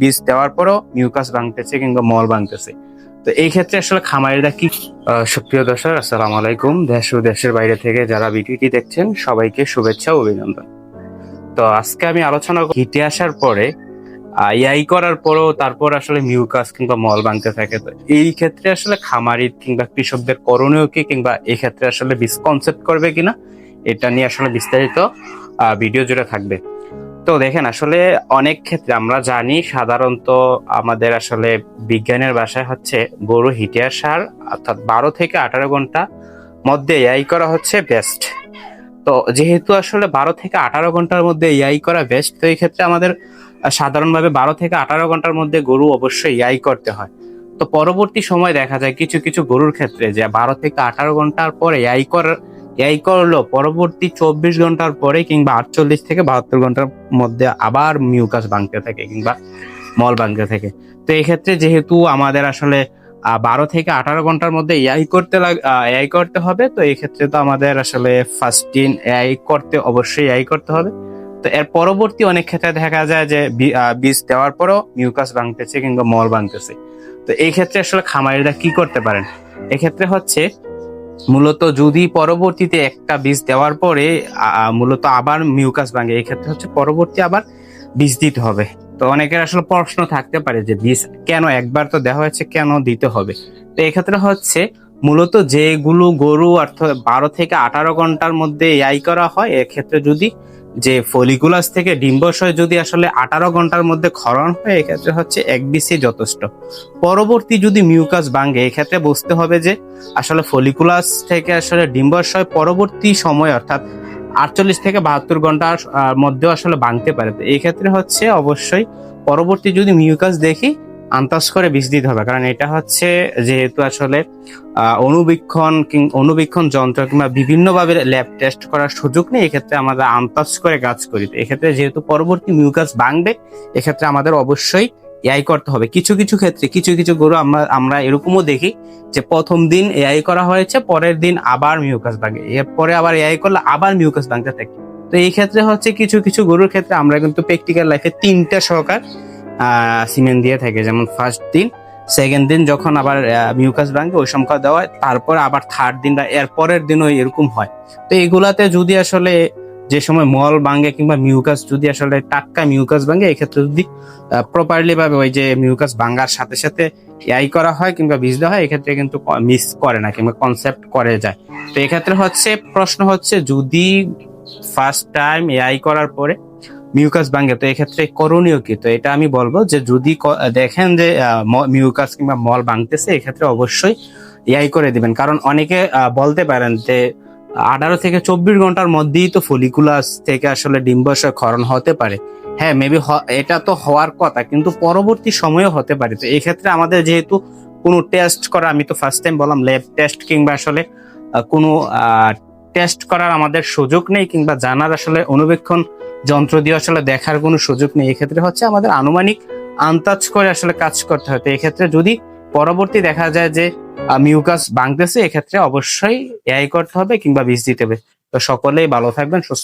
বীজ দেওয়ার পরও মিউকাস ভাঙতেছে কিংবা মল ভাঙতেছে। তো এই ক্ষেত্রে আসলে খামারিরা কি সুপ্রিয় দর্শক, আসসালামু আলাইকুম। দেশ ও দেশের বাইরে থেকে যারা ভিডিওটি দেখছেন, সবাইকে শুভেচ্ছা ও অভিনন্দন। তো আজকে আমি আলোচনা হিটে আসার পরে ইয়াই করার পরও তারপর আসলে মিউকাস কিংবা মল ভাঙতে থাকে। তো এই ক্ষেত্রে আসলে খামারি কিংবা কৃষকদের করণীয় কি কিংবা এই ক্ষেত্রে আসলে কনসেপ্ট করবে কিনা, এটা নিয়ে আসলে বিস্তারিত ভিডিও জুড়ে থাকবে। তো দেখেন, আসলে অনেক ক্ষেত্রে আমরা জানি সাধারণত আমাদের আসলে বিজ্ঞানের বাসায় হচ্ছে গরু হিটে আসার অর্থাৎ বারো থেকে আঠারো ঘণ্টা মধ্যে এআই করা হচ্ছে বেস্ট তো যেহেতু আসলে বারো থেকে আঠারো ঘণ্টার মধ্যে এআই করা বেস্ট তো এই ক্ষেত্রে আমাদের সাধারণভাবে বারো থেকে আঠারো ঘণ্টার মধ্যে গরু অবশ্যই এআই করতে হয়। তো পরবর্তী সময় দেখা যায় কিছু কিছু গরুর ক্ষেত্রে যে বারো থেকে আঠারো ঘণ্টার পর এআই করার এআই করল। পরবর্তী চব্বিশ ঘণ্টার পরে কিংবা আটচল্লিশ থেকে বাহাত্তর ঘণ্টার মধ্যে আবার মিউকাস ভাঙতে থাকে কিংবা মল ভাঙতে থাকে। তো এই ক্ষেত্রে যেহেতু আমাদের আসলে বারো থেকে আঠারো ঘণ্টার মধ্যে এআই করতে লাগ এআই করতে হবে, তো এই ক্ষেত্রে তো আমাদের আসলে ফার্স্ট দিন এআই করতে অবশ্যই এআই করতে হবে। তো এর পরবর্তী অনেক ক্ষেত্রে দেখা যায় যে বীজ দেওয়ার পরও মিউকাস ভাঙতেছে কিংবা মল ভাঙতেছে। তো এই ক্ষেত্রে আসলে খামারিরা কি করতে পারেন? এক্ষেত্রে হচ্ছে মূলত যদি পরবর্তীতে একটা বীজ দেওয়ার পরে মূলত আবার মিউকাস ভাঙে এক্ষেত্রে হচ্ছে পরবর্তী আবার বীজ দিতে হবে। তো অনেকের আসলে প্রশ্ন থাকতে পারে যে বীজ কেন একবার তো দেওয়া হয়েছে, কেন দিতে হবে? তো এক্ষেত্রে হচ্ছে মূলত যেগুলো গরু অর্থাৎ বারো থেকে আঠারো ঘণ্টার মধ্যে এআই করা হয়, এক্ষেত্রে যদি যে ফলিকুলাস থেকে ডিম্বাশয় যদি আসলে আঠারো ঘণ্টার মধ্যে ক্ষরণ হয়, এক্ষেত্রে হচ্ছে এক বিসি যথেষ্ট। পরবর্তী যদি মিউকাস ভাঙে, এক্ষেত্রে বুঝতে হবে যে আসলে ফলিকুলাস থেকে আসলে ডিম্বাশয় পরবর্তী সময়, অর্থাৎ আটচল্লিশ থেকে বাহাত্তর ঘণ্টার মধ্যেও আসলে ভাঙতে পারে। তো এই ক্ষেত্রে হচ্ছে অবশ্যই পরবর্তী যদি মিউকাস দেখি আন্দাজ করে বীজ দিতে হবে। কারণ এটা হচ্ছে যেহেতু আসলে অনুবীক্ষণ অনুবীক্ষণ যন্ত্র কিংবা বিভিন্নভাবে ল্যাব টেস্ট করার সুযোগ নেই, এক্ষেত্রে আমরা আন্দাজ করে কাজ করি। এক্ষেত্রে যেহেতু পরবর্তী মিউকাস ভাঙবে, এক্ষেত্রে আমাদের অবশ্যই এআই করতে হবে। কিছু কিছু ক্ষেত্রে, কিছু কিছু গরু আমরা আমরা এরকমও দেখি যে প্রথম দিন এআই করা হয়েছে, পরের দিন আবার মিউকাস ভাঙে। এরপরে আবার এআই করলে আবার মিউকাস ভাঙতে থাকে। তো এই ক্ষেত্রে হচ্ছে কিছু কিছু গরুর ক্ষেত্রে আমরা কিন্তু প্র্যাকটিক্যাল লাইফে তিনটা সহকার সিমেন্ট দিয়ে থাকে। যেমন ফার্স্ট দিন সেকেন্ড দিন যখন আবার মিউকাস ভাঙে, ওই সংখ্যা দেওয়া হয়, তারপর আবার থার্ড দিন বা এর পরের দিনও এরকম হয়। তো এইগুলাতে যদি আসলে যে সময় মল ভাঙে কিংবা মিউকাস যদি আসলে টাটকা মিউকাস ভাঙে, এক্ষেত্রে যদি প্রপারলি ভাবে ওই যে মিউকাস ভাঙার সাথে সাথে এআই করা হয় কিংবা বীজ দেওয়া হয়, এক্ষেত্রে কিন্তু মিস করে না কিংবা কনসেপ্ট করে যায়। তো এক্ষেত্রে হচ্ছে, প্রশ্ন হচ্ছে, যদি ফার্স্ট টাইম এআই করার মিউকাস ভাঙে, তো এক্ষেত্রে করণীয় কি? তো এটা আমি বলব যে যদি দেখেন যে মিউকাস কিংবা মল ভাঙতেছে, এক্ষেত্রে অবশ্যই এআই করে দিবেন। কারণ অনেকে বলতে পারেন যে, আঠারো থেকে চব্বিশ ঘণ্টার মধ্যেই তো ফলিকুলাস থেকে আসলে ডিম্বাশয় ক্ষরণ হতে পারে। হ্যাঁ মেবি এটা তো হওয়ার কথা, কিন্তু পরবর্তী সময়েও হতে পারে। তো এক্ষেত্রে আমাদের যেহেতু কোনো টেস্ট করা, আমি তো ফার্স্ট টাইম বললাম ল্যাব টেস্ট কিংবা আসলে কোনো টেস্ট করার আমাদের সুযোগ নেই কিংবা জানার আসলে অনুবেক্ষণ যন্ত্র দিয়ে আসলে দেখার কোনো সুযোগ নেই। এক্ষেত্রে হচ্ছে আমাদের আনুমানিক আন্তাজ করে আসলে কাজ করতে হয়। তো এক্ষেত্রে যদি পরবর্তী দেখা যায় যে মিউকাস ভাঙতেছে এক্ষেত্রে অবশ্যই এআই করতে হবে কিংবা বীজ দিতে হবে। তো সকলেই ভালো থাকবেন, সুস্থ